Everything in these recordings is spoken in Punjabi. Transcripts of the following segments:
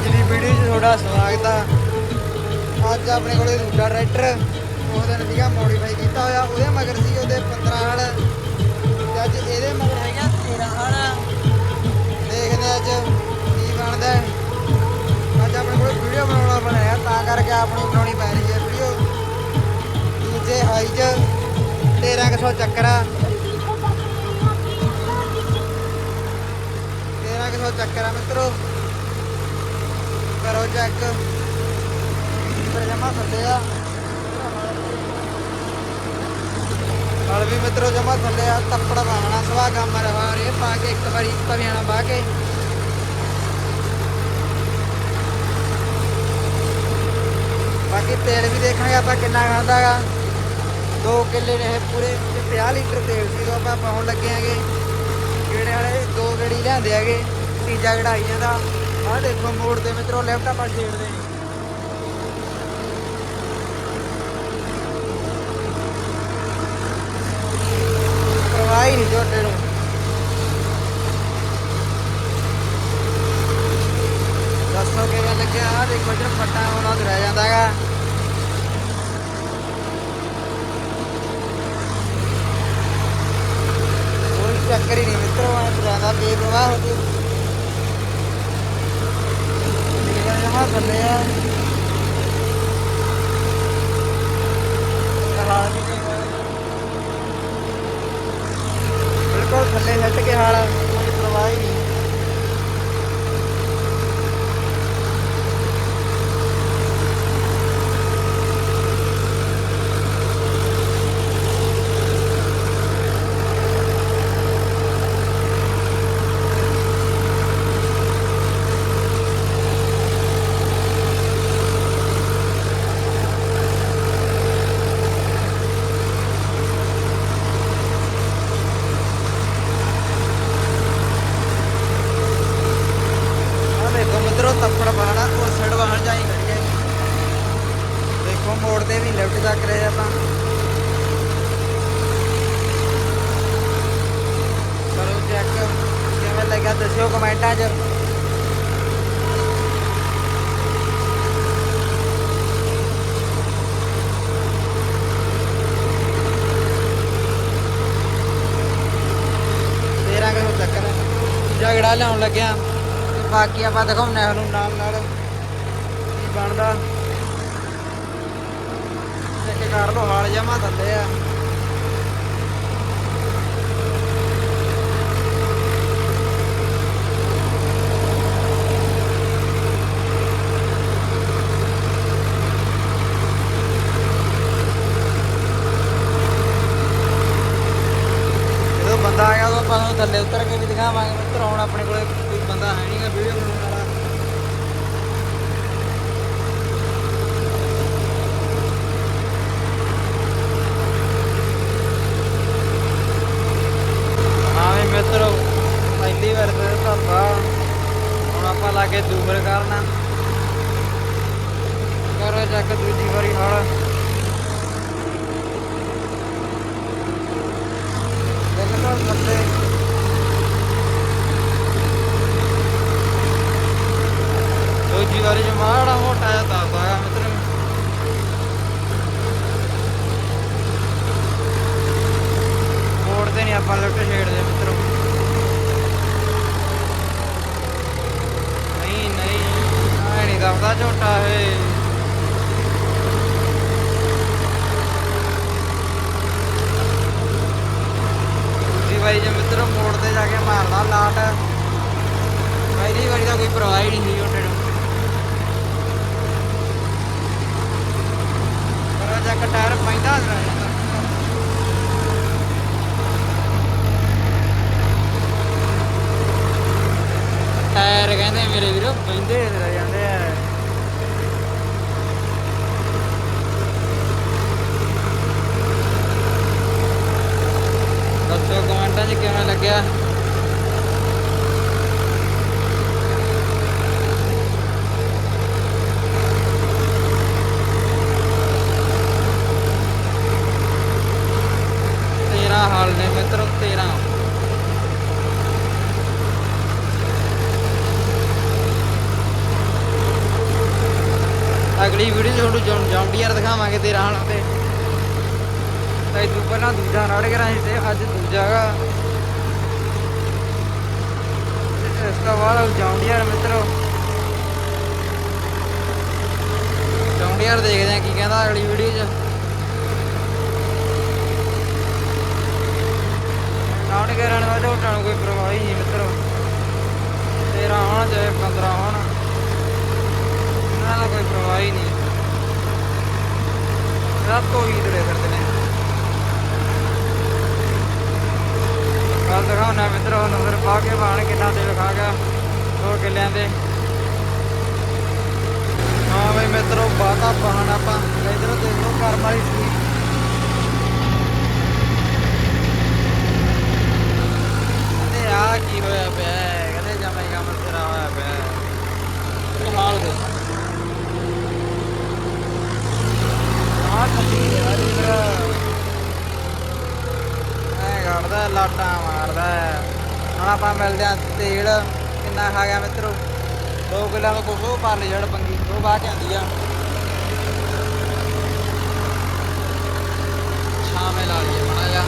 ਅੱਜ ਦੀ ਵੀਡੀਓ 'ਚ ਤੁਹਾਡਾ ਸਵਾਗਤ ਆ। ਅੱਜ ਆਪਣੇ ਕੋਲੇ ਦੂਜਾ ਟਰੈਕਟਰ ਉਹ ਦਿਨ ਸੀਗਾ ਮੋਡੀਫਾਈ ਕੀਤਾ ਹੋਇਆ, ਉਹਦੇ ਮਗਰ ਸੀ ਉਹਦੇ 15 ਹਲ। ਤੇ ਅੱਜ ਇਹਦੇ ਮਗਰ ਹੈਗਾ 13 ਹਲ। ਦੇਖਦੇ ਅੱਜ ਕੀ ਬਣਦਾ ਅੱਜ ਆਪਣੇ ਕੋਲੇ ਵੀਡੀਓ ਬਣਾਉਣਾ ਬਣਾਇਆ, ਤਾਂ ਕਰਕੇ ਆਪਣੀ ਬਣਾਉਣੀ ਪੈ ਰਹੀ ਹੈ ਵੀਡੀਓ। ਦੂਜੇ ਹਾਈ 'ਚ 1300 ਚੱਕਰ। ਆ 1300 ਚੱਕਰ ਆ ਮਿੱਤਰੋ। ਚੈੱਕ ਪਰ ਜਮਾ ਥੱਲੇ ਆ। ਹਲ ਵੀ ਮਿੱਤਰੋ ਜਮਾ ਥੱਲੇ ਆ, ਤੱਪੜ ਪਾਣਾ ਸਵਾ ਕੰਮ ਰਵਾ ਇਹ ਪਾ ਕੇ ਇੱਕ ਵਾਰੀ ਪਵਿਆਣਾ ਪਾ ਕੇ। ਬਾਕੀ ਤੇਲ ਵੀ ਦੇਖਾਂਗੇ ਆਪਾਂ ਕਿੰਨਾ ਖਾਂਦਾ ਹੈਗਾ 2 ਕਿੱਲੇ ਨੇ ਪੂਰੇ, ਤੇ 50 ਲੀਟਰ ਤੇਲ ਸੀ ਉਹ ਆਪਾਂ ਪਾਉਣ ਲੱਗੇ ਹੈਗੇ। ਜਿਹੜੇ ਵਾਲੇ ਦੋ ਗੜੀ ਲਿਆਂਦੇ ਹੈਗੇ, ਤੀਜਾ ਕਢਾਈ ਦਾ ਆਹ ਦੇਖੋ ਮੋੜ ਦੇ ਮਿੱਤਰੋ ਲੈਫਟ ਆਪਾਂ ਛੇੜਦੇ ਨੇ ਪਰਵਾਹ ਨਹੀਂ ਝੋਟੇ ਨੂੰ। ਦੱਸੋ ਕਿਵੇਂ ਲੱਗਿਆ? ਆਹ ਦੇਖੋ ਜਿਹੜਾ ਪੱਟਾ ਉਹਨਾਂ ਤੋਂ ਰਹਿ ਜਾਂਦਾ ਹੈਗਾ। ਕੋਈ ਚੱਕਰ ਹੀ ਨਹੀਂ ਮਿੱਤਰੋ, ਐ ਜਾਂਦਾ ਬੇਪਰਵਾਹ ਹੋ ਕੇ ਜਿਹੜਾ ਜਮਾ ਥੱਲੇ ਆ ਹਾਲ ਨਹੀਂ ਚੰਗਾ। ਬਿਲਕੁਲ ਥੱਲੇ ਹੱਟ ਕੇ ਹਾਲ ਕੋਈ ਪਰਵਾਹ ਹੀ ਨਹੀਂ ਆ ਦੇਖੋ ਮਿੱਤਰੋ ਤੱਪੜ ਬਾਣਾ ਉਹ ਸੜ ਵਾਹਣ ਜਾਈ ਕਰੀਏ ਦੇਖੋ ਮੋੜ ਤੇ ਵੀ ਲੈਫਟ ਚੱਕ ਰਹੇ ਆਪਾਂ। ਕਰੋ ਚੈੱਕ ਕਿਵੇਂ ਲੱਗਾ ਦੱਸਿਓ ਕਮੈਂਟਾਂ 'ਚ। ਚੱਕਰ। ਝਗੜਾ ਲਿਆਉਣ ਲੱਗਿਆ। ਬਾਕੀ ਆਪਾਂ ਦਿਖਾਉਣੇ ਤੁਹਾਨੂੰ ਨਾਲ ਨਾਲ ਕੀ ਬਣਦਾ। ਕਰ ਲਓ ਹਾਲ ਜਮਾ ਥੱਲੇ ਆ ਜਦੋਂ ਬੰਦਾ ਆ ਗਿਆ ਉਦੋਂ ਆਪਾਂ ਨੂੰ ਥੱਲੇ ਉਤਰ ਕੇ ਵੀ ਦਿਖਾਵਾਂਗੇ ਮਿੱਤਰ ਹੁਣ ਆਪਣੇ ਕੋਲੇ ਕੋਈ ਬੰਦਾ ਹੈ ਨਹੀਂਗਾ ਵੀਡੀਓ ਬਣਾਉਣ ਵਾਲਾ ਹਾਂ ਵੀ ਮਿੱਤਰੋ ਪਹਿਲੀ ਵਾਰ ਤੇ ਧੱਪਾ ਹੁਣ ਆਪਾਂ ਲਾਗੇ ਦੂਬਰ ਕਰਨਾ ਕਰੋ ਚੱਕ ਦੂਜੀ ਵਾਰੀ ਨਾਲ। ਬਿਲਕੁਲ ਥੱਲੇ ਦੂਜੀ ਵਾਰੀ ਚ ਮਾੜਾ ਮੋਟਾ ਜਿਹਾ ਦੱਸਦਾ ਆ ਮਿੱਤਰ ਮੋੜ ਤੇ ਨਹੀਂ ਆਪਾਂ ਲਿਫਟ ਛੇੜਦੇ ਮਿੱਤਰੋ ਨਹੀਂ ਨਹੀਂ ਐ ਨਹੀਂ ਦੱਸਦਾ ਝੋਟਾ ਏ ਦੂਜੀ ਵਾਰੀ ਜੇ ਮਿੱਤਰੋ ਮੋੜ ਤੇ ਜਾ ਕੇ ਮਾਰਦਾ ਲਾਟ ਪਹਿਲੀ ਵਾਰੀ ਤਾਂ ਕੋਈ ਪਰਵਾਹ ਹੀ ਨਹੀਂ ਸੀ ਝੋਟੇ ਨੂੰ ਪਰ ਜਾ ਕੇ ਟਾਇਰ ਪਹਿਲਾਂ ਅਗਲੀ ਵੀਡੀਓ 'ਚ ਤੁਹਾਨੂੰ ਜੌਂਡੀਅਰ ਦਿਖਾਵਾਂਗੇ ਤੇ ਰਾਹਣ ਤੇ। ਤਾਂ ਇਦੋਂ ਪਹਿਲਾਂ ਦੂਜਾ ਰੜ ਕਰਾਂਗੇ ਤੇ ਅੱਜ ਦੂਜਾ ਹੈਗਾ ਇਸ ਤੋਂ ਬਾਅਦ ਜੌਂਡੀਅਰ ਮਿੱਤਰੋ। ਜੌਂਡੀਅਰ ਦੇਖਦੇ ਆ ਕੀ ਕਹਿੰਦਾ ਅਗਲੀ ਵੀਡੀਓ 'ਚ। ਕਰਨ ਵਾਲੇ ਝੋਟਾਂ ਕੋਈ ਪਰਵਾਹ ਨਹੀਂ ਮਿੱਤਰੋ। 13 ਹੋਣ ਚਾਹੇ 15 ਹੋਣ। ਇਹਨਾਂ ਦਾ ਕੋਈ ਪਰਵਾਹ ਨਹੀਂ। ਸਭ ਤੋਂ ਹੀ ਤੁਰੇ ਫਿਰਦੇ ਨੇ। ਕੱਲ ਦਿਖਾਉਣਾ ਮਿੱਤਰੋ ਨਜ਼ਰ ਪਾ ਕੇ ਬਾਣ ਕਿੰਨਾ ਤੇਲ ਖਾ ਗਿਆ ਹੋਰ ਕਿੱਲਿਆਂ ਦੇ। ਹਾਂ ਬਈ ਮਿੱਤਰੋ, ਬਾਤਾ ਬਾਣ ਆਪਾਂ, ਇਧਰੋਂ ਦੇਖ ਲਓ ਕਰਮ ਵਾਲੀ ਸੀ ਤੇ ਆ ਕੀ ਹੋਇਆ ਪਿਆ ਹੈ? ਕਹਿੰਦੇ ਜਮਾਈ ਕੰਮ ਤੇਰਾ ਹੋਇਆ ਪਿਆ ਹੈ। ਇਹ ਹਾਲ ਦੇ ਆ ਕੱਟੀ ਯਾਰ ਇਧਰ ਐ ਘੜਦਾ ਲਾਟਾਂ ਮਾਰਦਾ ਹੈ। ਹੁਣ ਆਪਾਂ ਮਿਲਦੇ ਆ ਤੇਲ, ਕਿੰਨਾ ਖਾ ਗਿਆ ਮਿੱਤਰੋ। 2 ਕਿੱਲਿਆਂ ਦਾ ਕੁਛ ਉਹ ਪਰ ਲਈ ਜੜ ਪੰਗੀ, ਉਹ ਬਾਅਦ ਆਂਦੀ ਆ। ਛਾਵੇਂ ਲਾ ਲਈਏ ਮਾੜਾ ਜਿਹਾ।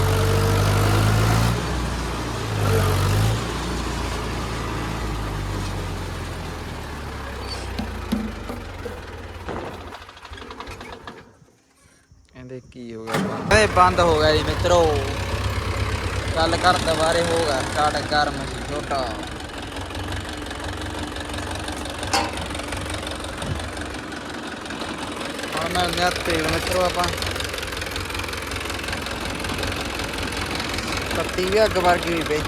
ਕਹਿੰਦੇ ਕੀ ਹੋ ਗਿਆ? ਬੰਦ ਹੋ ਗਿਆ ਜੀ ਮਿੱਤਰੋ। ਗੱਲ ਕਰ ਦੁਬਾਰੇ ਹੋ ਗਿਆ ਸਟਾਰਟ ਗਰਮ ਸੀ ਛੋਟਾ। ਹੁਣ ਮੈਂ ਲਿਆ ਤੇਲ ਮਿੱਤਰੋ ਆਪਾਂ। ਪੱਤੀ ਵੀ ਅੱਗ ਵਰਗੀ ਹੋਈ ਪਈ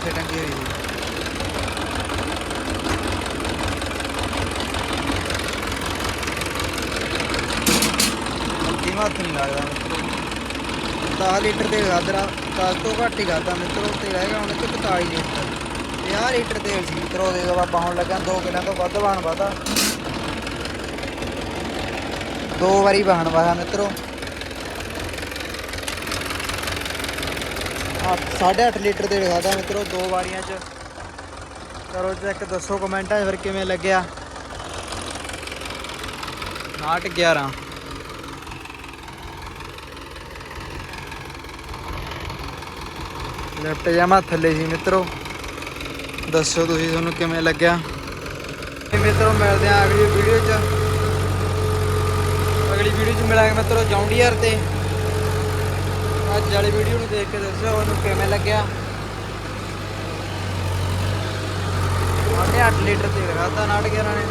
10 ਲੀਟਰ ਤੇਲ ਖਾਦਰਾ 10 ਤੋਂ ਘੱਟ ਹੀ ਖਾਦਾ ਮਿੱਤਰੋ ਤੇ ਰਹਿ ਹੁਣ ਕਿ 45 ਲੀਟਰ। 50 ਲੀਟਰ ਤੇਲ ਸੀ ਮਿੱਤਰੋ ਦੇ ਦੋ ਆਪਾਂ ਹੁਣ ਲੱਗਾ 2 ਕਿੱਲਿਆਂ ਤੋਂ ਵੱਧ ਬਾਣ ਵਾਦਾ ਦੋ ਵਾਰੀ ਬਾਣ ਵਾਇਆ ਮਿੱਤਰੋ। ਆ 8.5 ਲੀਟਰ ਤੇਲ ਖਾਦਾ ਮਿੱਤਰੋ, ਦੋ ਵਾਰੀਆਂ ਚ। ਕਰੋ ਚੈੱਕ, ਦੱਸੋ ਕਮੈਂਟਾਂ 'ਚ ਫਿਰ ਕਿਵੇਂ ਲੱਗਿਆ। 8 11 ਲੈਫਟ ਜਾਮਾ ਥੱਲੇ ਸੀ ਮਿੱਤਰੋ। ਦੱਸੋ ਤੁਸੀਂ ਤੁਹਾਨੂੰ ਕਿਵੇਂ ਲੱਗਿਆ? ਤੇ ਮਿੱਤਰੋ, ਮਿਲਦੇ ਆ ਅਗਲੀ ਵੀਡੀਓ 'ਚ। ਅਗਲੀ ਵੀਡੀਓ 'ਚ ਮਿਲਾਂਗੇ ਮਿੱਤਰੋ ਜੌਂਡੀਅਰ ਤੇ। ਅੱਜ ਵਾਲੀ ਵੀਡੀਓ ਨੂੰ ਦੇਖ ਕੇ ਦੱਸੋ ਤੁਹਾਨੂੰ ਕਿਵੇਂ ਲੱਗਿਆ। ਸਾਢੇ 8 ਲੀਟਰ ਤੇਲ ਖਾਦਾ ਨਾਟ ਗਿਆ ਨੇ।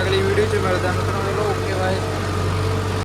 ਅਗਲੀ ਵੀਡੀਓ 'ਚ ਮਿਲਦੇ ਆ ਮਿੱਤਰੋ, ਚਲੋ